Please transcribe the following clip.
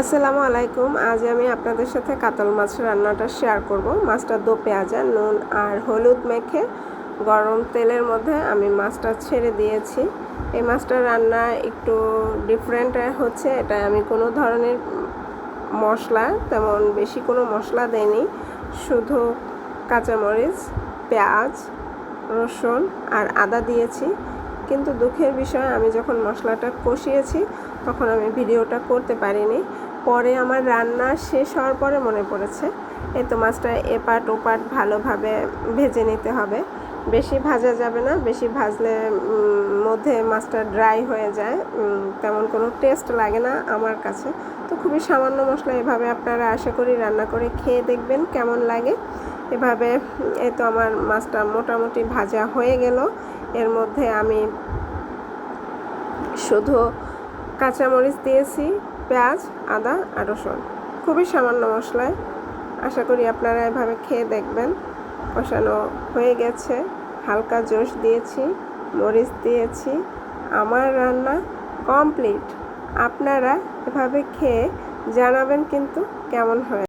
আসসালামু আলাইকুম। আজ আমি আপনাদের সাথে কাতল মাছ রান্নাটা শেয়ার করব। মাছটা দো পেঁয়াজা, নুন আর হলুদ মেখে গরম তেলের মধ্যে আমি মাছটা ছেড়ে দিয়েছি। এই মাছটা রান্না একটু ডিফারেন্ট হচ্ছে। এটা আমি কোনো ধরনের মশলা, তেমন বেশি কোনো মশলা দেইনি। শুধু কাঁচামরিচ, পেঁয়াজ, রসুন আর আদা দিয়েছি। কিন্তু দুঃখের বিষয়, আমি যখন মশলাটা কষিয়েছি, তখন আমি ভিডিওটা করতে পারিনি। পরে আমার রান্না শেষ হওয়ার পরে মনে পড়েছে, এই তো মাছটা এপাট ওপাট ভালোভাবে ভেজে নিতে হবে। বেশি ভাজা যাবে না, বেশি ভাজলে মধ্যে মাছটা ড্রাই হয়ে যায় তেমন কোনো টেস্ট লাগে না আমার কাছে। তো খুবই সামান্য মশলা এভাবে আপনারা আশা করি রান্না করে খেয়ে দেখবেন কেমন লাগে। এভাবে, এই তো আমার মাছটা মোটামুটি ভাজা হয়ে গেল। এর মধ্যে আমি শুধু কাঁচামরিচ দিয়েছি পেঁয়াজ, আদা আর রসুন। খুবই সামান্য মশলায়। আশা করি আপনারা এভাবে খেয়ে দেখবেন। কষানো হয়ে গেছে। হালকা জোশ দিয়েছি, মরিচ দিয়েছি। আমার রান্না কমপ্লিট। আপনারা এভাবে খেয়ে জানাবেন কিন্তু কেমন হয়।